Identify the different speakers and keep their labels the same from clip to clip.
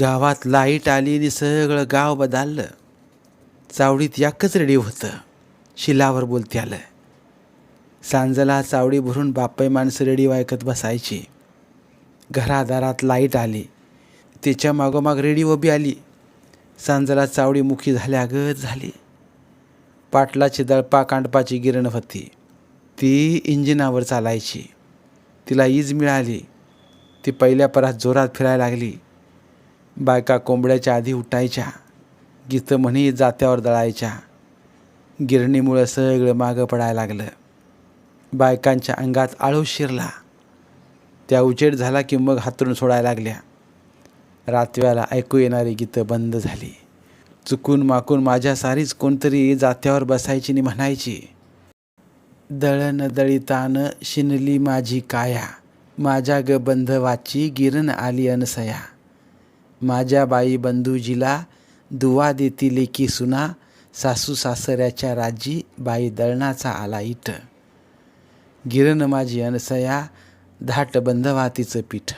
Speaker 1: गावात लाइट आली आणि सगळं गाव बदललं. चावडीत याकच रेडी होतं. शिलावर बोलते आलं. सांजला चावडी भरून बापाय माणसं रेडी ऐकत बसायची. घरादारात लाइट आली. तिच्या मागोमाग रेडी उभी आली. सांजला चावडी मुखी झाल्या गत झाली. पाटलाची दळपा कांडपाची गिरण होती. ती इंजिनावर चालायची. तिला ईज मिळाली. ती पहिल्या परात जोरात फिरायला लागली. बायका कोंबड्याच्या आधी उठायच्या. गीतं म्हणी जात्यावर दळायच्या. गिरणीमुळं सगळं मागं पडायला लागलं. बायकांच्या अंगात आळू शिरला. त्या उजेड झाला की मग हातरून सोडायला लागल्या. रातव्याला ऐकू येणारी गीतं बंद झाली. चुकून माकून माझ्या सारीच कोणतरी जात्यावर बसायची आणि म्हणायची दळण दळितान शिनली माझी काया. माझ्या ग बंधवाची गिरण आली अनसया. माझ्या बाई बंधूजीला दुवा देती लेकी सुना सासू सासऱ्याच्या राजी बाई दळणाचा आला इट. गिरण माझी अनसया धाट बंधवा तिचं पीठ.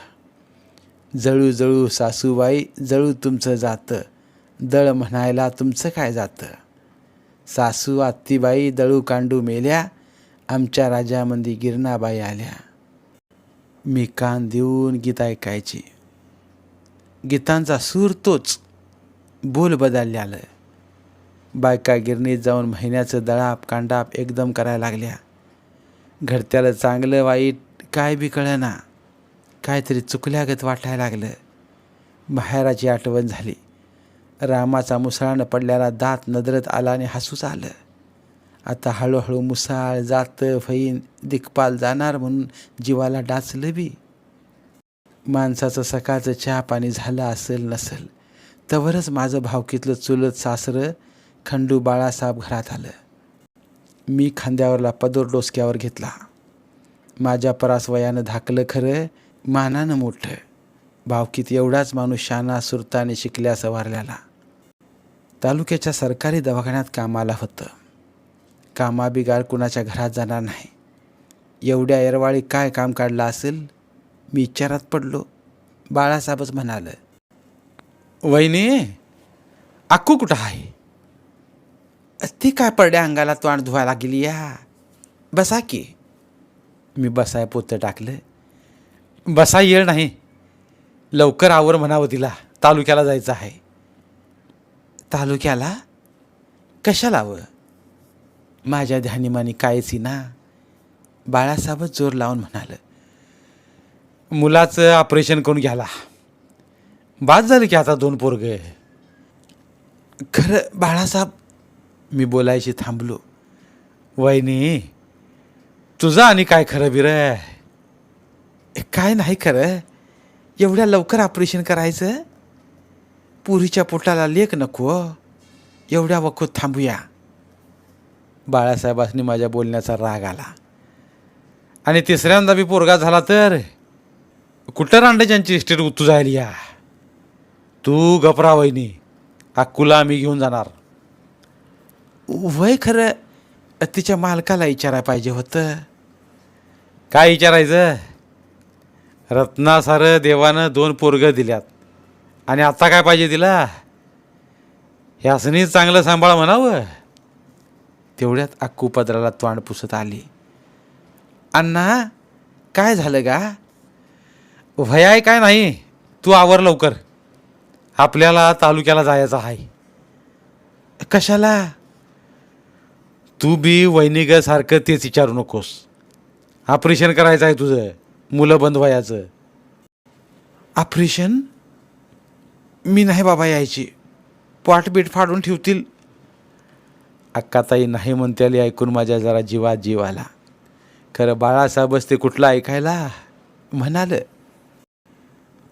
Speaker 1: जळू जळू सासूबाई जळू तुमचं जातं. दळ म्हणायला तुमचं काय जातं? सासू आत्तीबाई दळू कांडू मेल्या आमच्या राजामंदी गिरणाबाई आल्या. मी कान देऊन गीत ऐकायची. गीतांचा सूर तोच बोल बदलले आलं बायका गिरणीत जाऊन महिन्याचं दळाप कांडाप एकदम करायला लागल्या. घडत्याला चांगलं वाईट काय बी कळेना. काहीतरी चुकल्यागत वाटायला लागलं. माहेराची आठवण झाली. रामाचा मुसळानं पडल्याला दात नदरत आला आणि हसूच आलं. आता हळूहळू मुसाळ जातं फैन दिक्पाल जाणार म्हणून जीवाला डाचलं बी. माणसाचं सकाळचं चहा पाणी झालं असेल नसेल तवरच माझं भावकीतलं चुलत सासरं खंडू बाळासाहेब घरात आलं. मी खांद्यावरला पदर डोसक्यावर घेतला. माझ्या परास वयानं धाकलं खरं मानानं मोठं. भावकीत एवढाच माणूस शाना सुरताने शिकल्या सवारल्याला तालुक्याच्या सरकारी दवाखान्यात कामाला होतं. कामाबिगार कुणाच्या घरात जाणार नाही. एवढ्या एरवाळी काय काम काढलं असेल? मी विचारात पडलो. बाळासाहेबच म्हणाल वहिनी अक्कू कुठं आहे? ती काय पडल्या अंगाला तोंड धुवायला गेली या. बसा की. मी बसाय पोतं टाकलं. बसा येळ नाही. लवकर आवर म्हणावं तिला. तालुक्याला जायचं आहे. तालुक्याला? कशाला हवं माझ्या ध्यानीमानी कायच ना बाळासाहेबच जोर लावून म्हणाल मुलाचं ऑपरेशन करून घ्याला बाद झालं की आता दोन पोरग खरं बाळासाहेब मी बोलायची थांबलो. वहिनी तुझं आणि काय खरं बिर काय नाही खरं? एवढ्या लवकर ऑपरेशन करायचं? पुरीच्या पोटाला लेख नको हो. एवढ्या वखूत थांबूया. बाळासाहेबांनी माझ्या बोलण्याचा राग आला. आणि तिसऱ्यांदा बी पोरगा झाला तर? कुठं रांडाच्यांची इस्टेट उतू झाली या? तू गपरा वहिनी. अक्कूला आम्ही घेऊन जाणार. वय खरं तिच्या मालकाला विचारायला पाहिजे होतं. काय विचारायचं? रत्नासारं देवानं दोन पोरगं दिल्यात. आणि आता काय पाहिजे तिला? ह्यासनी चांगलं सांभाळ म्हणावं. तेवढ्यात अक्कू पदराला तोंड पुसत आली. अण्णा काय झालं का भयाय काय नाही? तू आवर लवकर. आपल्याला तालुक्याला जायचं आहे. कशाला? तू बी वैनिकासारखं तेच विचारू नकोस. ऑपरेशन करायचं आहे तुझं. मुलं बंद व्हायचं. ऑपरेशन? मी नाही बाबा यायची. पाठबीट फाडून ठेवतील. अक्काताई नाही म्हणत्याली ऐकून माझ्या जरा जीवात जीव आला. खरं बाळासाहेबच ते कुठलं ऐकायला म्हणालं.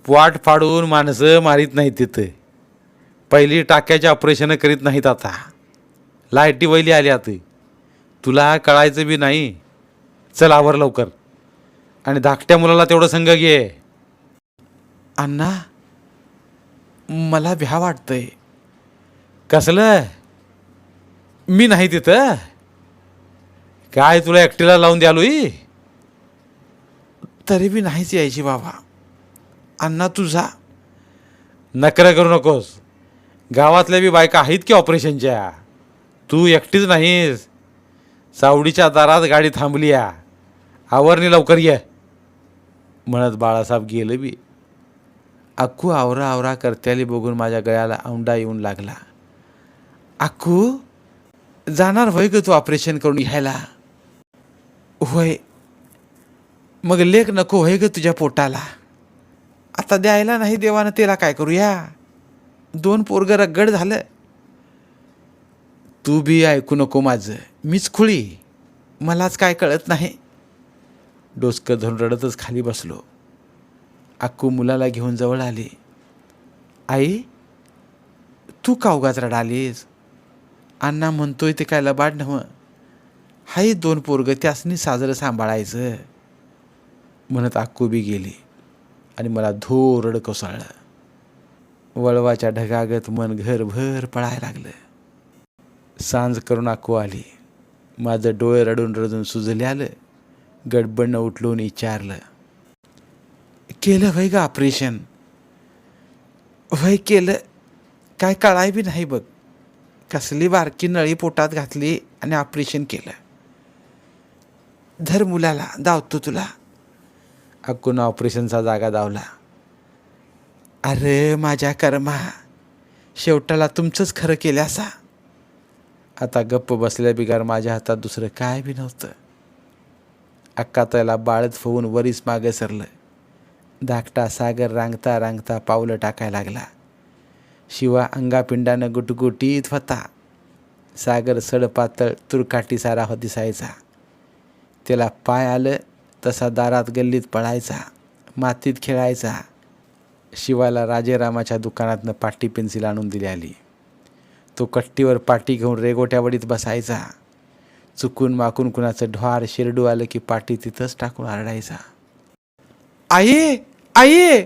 Speaker 1: वाट फाडून माणसं मारीत नाहीत तिथं. पहिली टाक्याचे ऑपरेशन करीत नाहीत आता. लाईटी वैली आली आता. तुला कळायचं बी नाही. चल आवर लवकर. आणि धाकट्या मुलाला तेवढं संग घे. अण्णा मला भ्या वाटतंय. कसलं? मी नाही तिथं? काय तुला एकटीला लावून द्यालोय? तरी बी नाहीच यायची बाबा. अण्णा तुझा? नकर करू नकोस. गावातल्या बी बायका आहेत की ऑपरेशनच्या? तू एकटीच नाहीस. सावडीच्या दारात गाडी थांबली या. आवरणी लवकर ये. म्हणत बाळासाहेब गेलं बी. अक्कू आवरा आवरा करत्याली बघून माझ्या गळ्याला औंडा येऊन लागला. अक्कू जाणार होय ग तू ऑपरेशन करून घ्यायला? होय. मग लेख नको होय ग तुझ्या पोटाला? आता द्यायला नाही देवानं त्याला काय करूया? दोन पोरगं रगड झालं. तू बी ऐकू नको माझं. मीच खुळी. मलाच काय कळत नाही. डोसकं धरून रडतच खाली बसलो. अक्कू मुलाला घेऊन जवळ आली. आई तू का उगाच रडालीस? अण्णा म्हणतोय ते काय लबाड नव्ह. हाय दोन पोरग त्यासनी साजरं सांभाळायचं. म्हणत अक्कू बी गेली. आणि मला धोरड कोसळलं वळवाच्या ढगागत मन घरभर पळायला लागलं. सांज करून आखू आली. माझं डोळे रडून रडून सुजले आलं. गडबडनं उठलून विचारलं. केलं वय ग ऑपरेशन? वय केलं. काय कळाय बी नाही बघ. कसली बारकी नळी पोटात घातली आणि ऑपरेशन केलं. धर मुलाला धावतो तुला. अक्कून ऑपरेशनचा जागा दावला अरे माझ्या कर्मा शेवटाला तुमचंच खरं केलं असा? आता गप्प बसल्या बिगार माझ्या हातात दुसरं काय बी नव्हतं. अक्का त्याला बाळत फोवून वरीच मागे सरलं. धाकटा सागर रांगता रांगता पावलं टाकायला लागला. शिवा अंगापिंडानं गुटगुटीत होता. सागर सडपातळ तुरकाटी सारा हो दिसायचा त्याला पाय आलं तसा दारात गल्लीत पळायचा मातीत खेळायचा. शिवाला राजेरामाच्या दुकानातनं पाटी पेन्सिल आणून दिली आली. तो कट्टीवर पाटी घेऊन रेगोट्यावडीत बसायचा. चुकून माकून कुणाचं ढ्वार शिरडू आलं की पाटी तिथंच टाकून आरडायचा. आई आई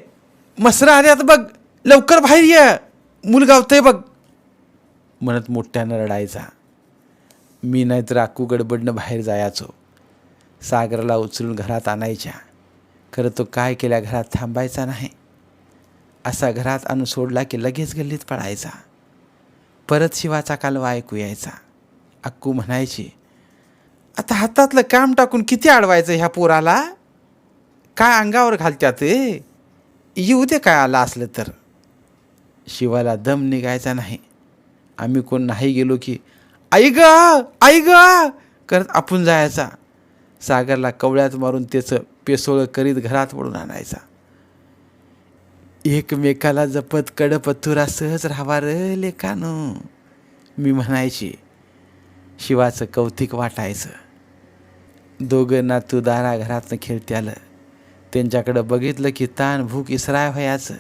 Speaker 1: मसरा आल्यात बघ लवकर बाहेर ये मूल गावतंय बघ. म्हणत मोठ्यानं रडायचा. मी नाहीतर आकू गडबडनं बाहेर जायचो. सागरला उचलून घरात आणायच्या. खरं तो काय केल्या घरात थांबायचा नाही. असा घरात आणून सोडला की लगेच गल्लीत पळायचा. परत शिवाचा कालवा ऐकू यायचा. अक्कू म्हणायची आता हातातलं काम टाकून किती अडवायचं ह्या पोराला? काय अंगावर घालत्यात येऊ दे काय आला असलं तर. शिवाला दम निघायचा नाही. आम्ही कोण नाही गेलो की आई ग आई ग करत आपण जायचा. सागरला कवळ्यात मारून त्याचं पेसोळं करीत घरात पडून आणायचा. एकमेकाला जपत कडपथुरा सहज राहावा र लेकानो. मी म्हणायची शिवाचं कौतिक वाटायचं. दोघं नातू दारा घरातनं खेळते आलं. त्यांच्याकडं बघितलं की ताण भूक इसराय व्हायचं.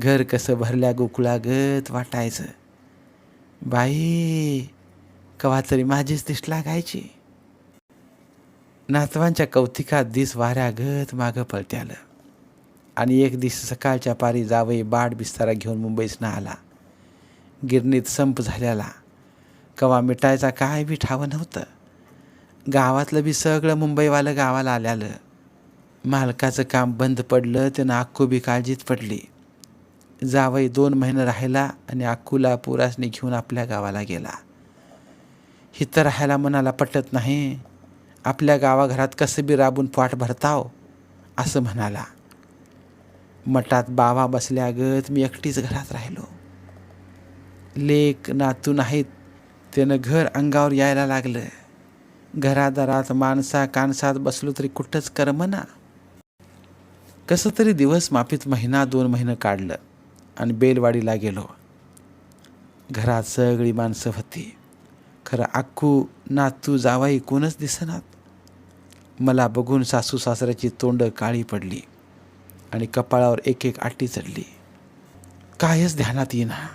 Speaker 1: घर कसं भरल्या गोकुळागत वाटायचं. बाई कवा तरी माझीच दिसला लागायची. नातवांच्या कौतिकात दिस वाऱ्यागत मागं पळते आलं आणि एक दिवस सकाळच्या पारी जावई बाड बिस्तारा घेऊन मुंबईसनं आला गिरणीत संप झाल्याला. कवा मिटायचा काय बी ठावं नव्हतं. गावातलं बी सगळं मुंबईवालं गावाला आल्यालं. मालकाचं काम बंद पडलं त्यानं अक्कू बी काळजीत पडली. जावई दोन महिने राहिला आणि अक्कूला पुरासनी घेऊन आपल्या गावाला गेला. हिथं राहायला मनाला पटत नाही. आपल्या गावाघरात कसं बी राबून पाठ भरताव असं म्हणाला. मठात बावा बसल्यागत मी एकटीच घरात राहिलो. लेक नातू नाहीत त्यानं घर अंगावर यायला लागलं. घरादारात माणसा कानसात बसलो तरी कुठंच करमना कसं तरी दिवस माफीत महिना दोन महिनं काढलं आणि बेलवाडीला गेलो. घरात सगळी माणसं होती. खरं अक्कू नातू जावाई कोणच दिसनात. मला बघून सासू सासऱ्याची तोंड काळी पडली आणि कपाळावर एक एक आटी चढली. कायच ध्यानात येईना.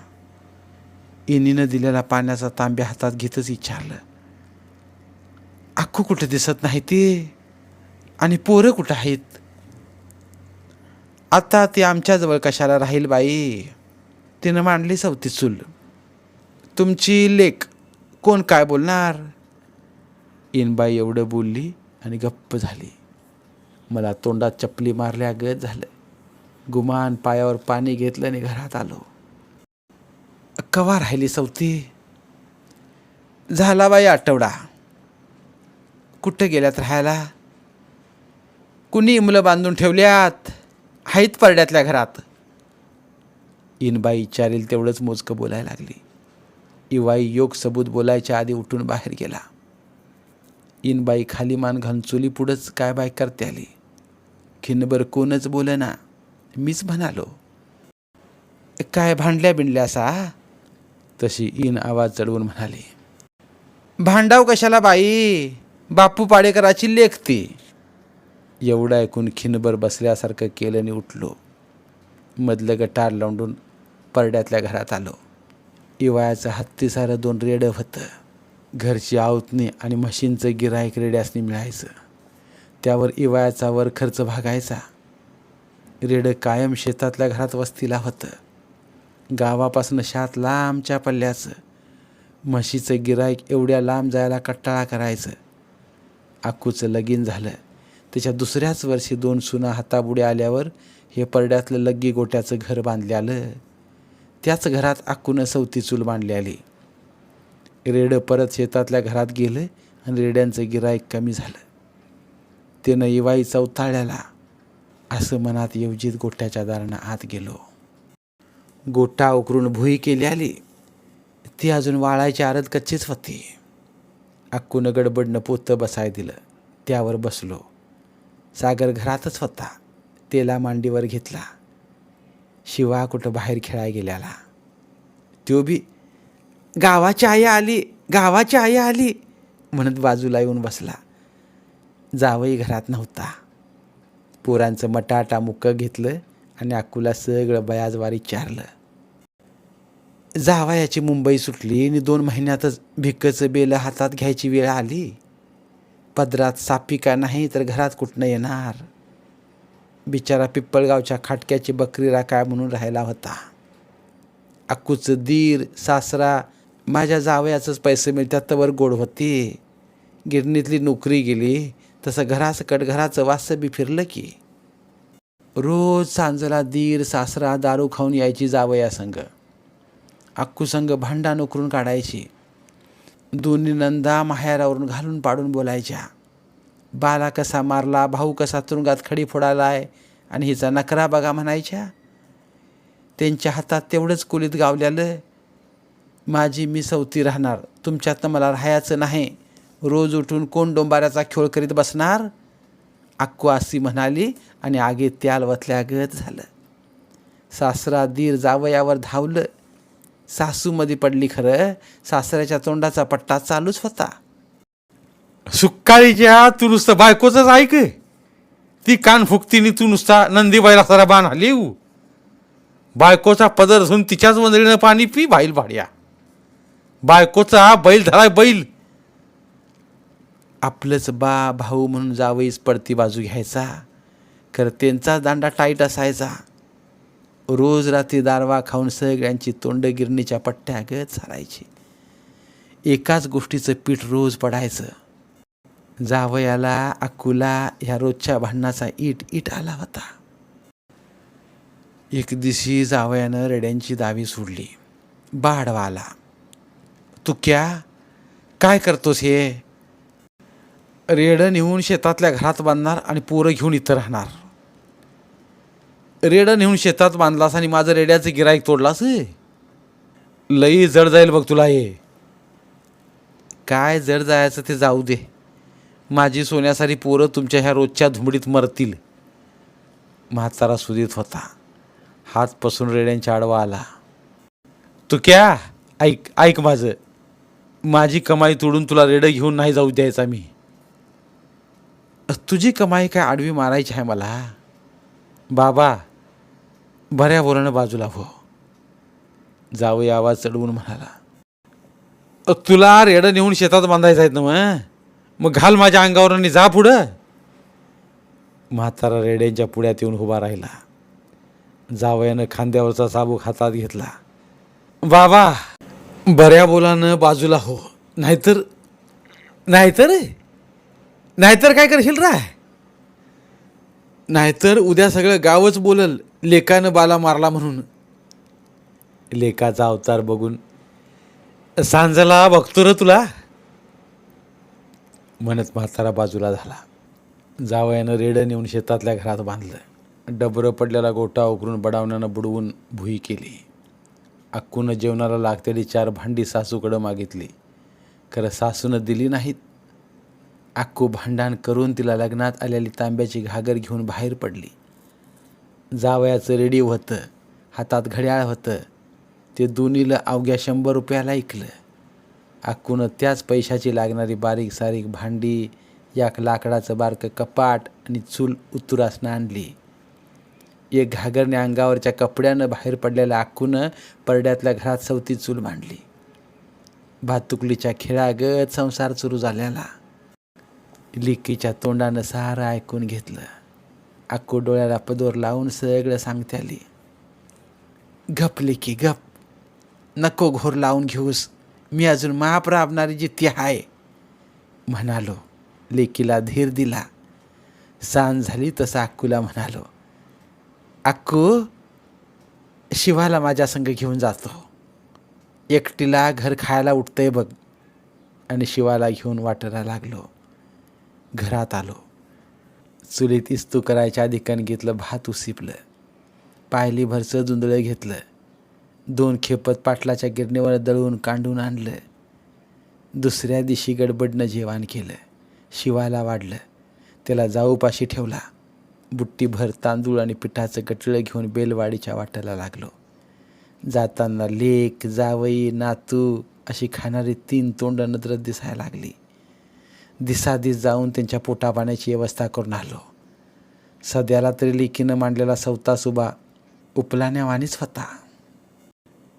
Speaker 1: इनीनं दिलेला पाण्याचा तांब्या हातात घेतच विचारलं आखू कुठं दिसत नाही ते? आणि पोरं कुठं आहेत? आता ते आमच्याजवळ कशाला राहील बाई? तिनं मांडली चौथी चूल. तुमची लेख कोण काय बोलणार? इनबाई एवढं बोलली आणि गप्प झाली. मला तोंडात चपली मारल्या गत झालं. गुमान पायावर पाणी घेतलं आणि घरात आलो. कवा राहिली सवती. झाला बाई आठवडा. कुठं गेल्यात राहायला? कुणी मुलं बांधून ठेवल्यात? आहेत परड्यातल्या घरात. इनबाई विचारेल तेवढंच मोजकं बोलायला लागली. इवाई योग सबूत बोलायच्या आधी उठून बाहेर गेला. इन बाई खाली मान घालून चुली पुढंच काय बाय करते आली? खिनबर कोणच बोलेना. मीच म्हणालो काय भांडल्या बिंडल्या असा तशी इन आवाज चढवून म्हणाली भांडाव कशाला बाई? बापू पाडेकराची लेखती. एवढं ऐकून खिनभर बसल्यासारखं केलं आणि उठलो. मधलं गटार लांडून परड्यातल्या घरात आलो. इवायाचं हत्तीसारं दोन रेडं होतं. घरची आवतणे आणि म्हशींचं गिरायक रेड्यासनी मिळायचं. त्यावर इवायाचा वर खर्च भागायचा. रेडं कायम शेतातल्या घरात वस्तीला होतं. गावापासून शात लांबच्या पल्ल्याचं. म्हशीचं गिरायक एवढ्या लांब जायला कट्टाळा करायचं. आकूचं लगीन झालं. त्याच्या दुसऱ्याच वर्षी दोन सुना हाताबुडे आल्यावर हे परड्यातलं लग्गी गोट्याचं घर बांधले आलं त्याच घरात आकूनं सवती चूल बांधली आली रेडं परत शेतातल्या घरात गेलं आणि रेड्यांचं गिराईक कमी झालं. त्यानं इवाई चौथाळ्याला असं मनात येवजीत गोट्याच्या दारानं आत गेलो. गोटा उकरून भुई केली आली. ती अजून वाळायची आरत कच्चीच होती. अक्कूनं गडबडनं पोतं बसाय दिलं. त्यावर बसलो. सागर घरातच होता. तेला मांडीवर घेतला. शिवा कुठं बाहेर खेळाय गेल्याला. त्यो बी गावाची आई आली गावाची आई आली. म्हणत बाजूला येऊन बसला. जावई घरात नव्हता. पोरांचं मटाटा मुक्कं घेतलं आणि अक्कूला सगळं बयाजवार विचारलं जावयाची मुंबई सुटली आणि दोन महिन्यातच भिक्कचं बेलं हातात घ्यायची वेळ आली. पदरात सापिका नाही तर घरात कुठनं येणार? बिचारा पिप्पळगावच्या खाटक्याची बकरीरा काय म्हणून राहिला होता? अक्कूचं दीर सासरा माझ्या जावयाचंच पैसे मिळतात तर गोड होती. गिरणीतली नोकरी गेली तसं घरासकट घराचं वास्य बी फिरलं की. रोज सांजला दीर सासरा दारू खाऊन यायची जावया संघ. अक्कू संघ भांडा नोकरून काढायची. दोन्ही नंदा माहेरावरून घालून पाडून बोलायच्या. बाला कसा मारला भाऊ कसा तुरुंगात खडी फोडालाय आणि हिचा नकरा बघा म्हणायच्या. त्यांच्या हातात तेवढंच कुलीत गावल्यालं माझी मी सवती राहणार. तुमच्यातनं मला राहायचं नाही. रोज उठून कोण डोंबाऱ्याचा खेळ करीत बसणार? अक्कू अशी म्हणाली आणि आगे त्याल वतल्यागत झालं. सासरा दीर जावयावर धावलं. सासूमध्ये पडली खरं. सासऱ्याच्या तोंडाचा पट्टा चालूच होता.
Speaker 2: सुक्काळीच्या तू नुसतं बायकोच ऐक. ती कान फुकतीने तू नुसता नंदीबाईला सारा बाण आली बायकोचा पदर धरून तिच्याच मंदळीनं पाणी पी भाईल भाड्या बायकोचा बैल धराय बैल.
Speaker 1: आपलंच बा भाऊ म्हणून जावईच पडती बाजू घ्यायचा. खरं त्यांचा दांडा टाईट असायचा. रोज रात्री दारवा खाऊन सगळ्यांची तोंड गिरणीच्या पट्ट्यागत चालायची. एकाच गोष्टीचं पीठ रोज पडायचं. जावयाला अकुला ह्या रोजच्या भांडणाचा ईट ईट आला होता. एक दिवशी जावयानं रेड्यांची दावी सोडली. बाडवा आला तू क्या? काय करतोस हे? रेडं नेऊन शेतातल्या घरात बांधणार आणि पोरं घेऊन इथं राहणार. रेडं नेऊन शेतात बांधलास आणि माझं रेड्याचं गिराईक तोडलास लई जड जाईल बघ तुला हे. काय जड जायचं ते जाऊ दे. माझी सोन्यासारी पोरं तुमच्या ह्या रोजच्या धुमडीत मरतील. म्हातारा सुदीत होता. हात पसून रेड्यांच्या आडवा आला. तू क्या? ऐक ऐक माझं. माझी कमाई तोडून तुला रेडं घेऊन नाही जाऊ द्यायचा मी. तुझी कमाई काय आडवी मारायची आहे मला? बाबा बऱ्या बोलानं बाजूला हो. जावई आवाज चढवून म्हणाला.
Speaker 2: तुला रेडं नेऊन शेतात बांधायचं आहेत ना मग? मग घाल माझ्या अंगावर आणि जा पुढं. म्हातारा रेड्यांच्या पुढ्यात येऊन उभा राहिला. जावयानं खांद्यावरचा साबूक हातात घेतला. बाबा बऱ्या बोलानं बाजूला हो. नाहीतर नाहीतर नाहीतर काय करशील राय नाहीतर उद्या सगळं गावच बोलल लेकानं बाला मारला म्हणून. लेकाचा अवतार बघून सांजला बघतो र तुला. म्हणत म्हातारा बाजूला झाला. जावयानं रेडं नेऊन शेतातल्या घरात बांधलं. डबरं पडलेला गोटा उकरून बडावण्यानं बुडवून भुई केली. अक्कूनं जेवणाला लागतेली चार भांडी सासूकडं मागितली. खरं सासूनं दिली नाहीत. अक्कू भांडण करून तिला लग्नात आलेली तांब्याची घागर घेऊन बाहेर पडली. जावयाचं रेडिओ होतं. हातात घड्याळ होतं. ते दोन्हीला अवघ्या शंभर रुपयाला ऐकलं. अक्कूनं त्याच पैशाची लागणारी बारीक सारीक भांडी याक लाकडाचं बारकं कपाट आणि चूल उतुरासनं आणली. एक घागरने अंगावरच्या कपड्यानं बाहेर पडलेल्या अक्कूनं परड्यातल्या घरात सवती चूल मांडली. भातुकलीच्या खेळागत संसार सुरू झालेला लिकीच्या तोंडानं सारं ऐकून घेतलं. अक्कू डोळ्याला पदोर लावून सगळं सांगते आली. गप लिकी गप. नको घोर लावून घेऊस. मी अजून माप राबणारी जिथे आहे. म्हणालो. लेकीला धीर दिला. सांज झाली तसं अक्कूला म्हणालो. अक्कू शिवाला माझ्या संग घेऊन जातो. एकटीला घर खायला उठतंय बघ. आणि शिवाला घेऊन वाटायला लागलो. घरात आलो. चुलीत इस्तू करायच्या आधी कणगीतलं भात उसिपलं. पायली भरचं जुंदळं घेतलं. दोन खेपत पाटलाच्या गिरणीवर दळून कांडून आणलं. दुसऱ्या दिवशी गडबडनं जेवण केलं. शिवाला वाढलं. त्याला जाऊपाशी ठेवला. बुट्टीभर तांदूळ आणि पिठाचं गटळं घेऊन बेलवाडीच्या वाट्याला लागलो. जाताना लेक जावई नातू अशी खाणारी तीन तोंड नजरत दिसायला लागली. दिसादिस जाऊन त्यांच्या पोटापाण्याची व्यवस्था करून आलो. सध्याला तरी लेकीनं मांडलेला सवता उपलाण्यावानीच होता.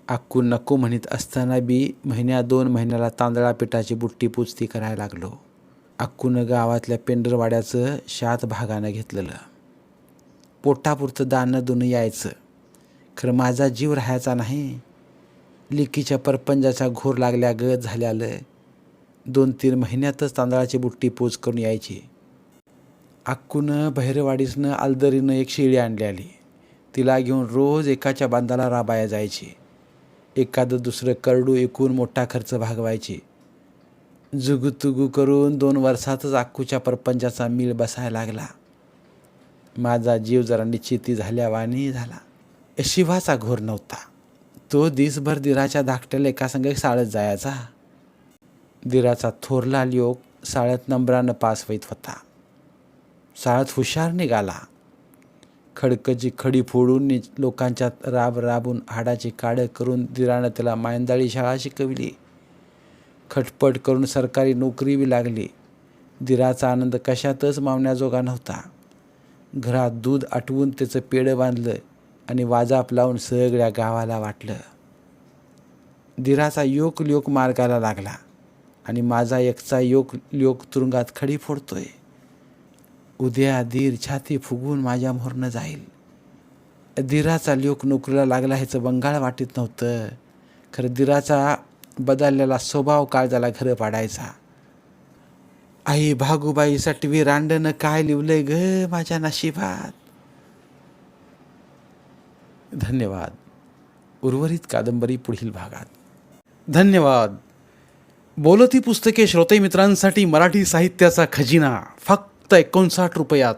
Speaker 2: अक्कू नको म्हणत असताना बी महिन्या दोन महिन्याला तांदळा पिठाची बुट्टी पुचती करायला लागलो. अक्कूनं गावातल्या पेंडरवाड्याचं शात भागानं घेतलेलं. पोटापुरतं दानं दुनं यायचं. खरं माझा जीव राहायचा नाही. लिकीच्या परपंजाचा घोर लागल्या गत झाल्यालं. दोन तीन महिन्यातच तांदळाची बुट्टी पोच करून यायची. अक्कूनं बहिरवाडीसनं आलदरीनं एक शेळी आणलेली तिला घेऊन रोज एकाच्या बांधाला राबाया जायची. एखादं दुसरं करडू एकूण मोठा खर्च भागवायची. जुगुतुगू करून दोन वर्षातच अक्कूच्या परपंचाचा मीळ बसायला लागला. माझा जीव जरा निश्चिती झाल्यावानी झाला. शिवाचा घोर नव्हता. तो दिसभर दिराच्या धाकट्याला एका संघ साळत जायचा. दिराचा थोरला लोक शाळेत नंबरानं पास होईत होता. साळत हुशार निघाला. खडकची खडी फोडून लोकांच्या लोकांच्यात राब राबून हाडाची काडं करून दिरानं त्याला मायंदाळी शाळा शिकविली. खटपट करून सरकारी नोकरी बी लागली. दिराचा आनंद कशातच मावण्याजोगा नव्हता. घरात दूध आटवून त्याचं पेढं बांधलं आणि वाजाप लावून सगळ्या गावाला वाटलं. दिराचा योग लोक मार्गाला लागला आणि माझा एकचा योग लोक तुरुंगात खडी फोडतोय. उद्या दीर छाती फुगून माझ्या मोहरनं जाईल. दिराचा लोक नोकरीला लागला ह्याचं बंगाळ वाटत नव्हतं. खरं दिराचा बदललेला स्वभाव काळजाला घरं पाडायचा. आई भागूबाईसाठी सटवी रांडनं काय लिवलंय ग माझ्या नशिबात? धन्यवाद. उर्वरित कादंबरी पुढील भागात. धन्यवाद. बोलती पुस्तके श्रोते मित्रांसाठी मराठी साहित्याचा खजिना. फक्त एकोणसाठ रुपयात.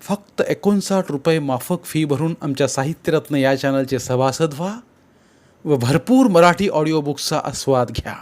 Speaker 2: फक्त एकोणसाठ रुपये माफक फी भरून आमच्या साहित्यरत्न या चॅनलचे सभासद व्हा व भरपूर मराठी ऑडिओ बुक्सचा आस्वाद घ्या.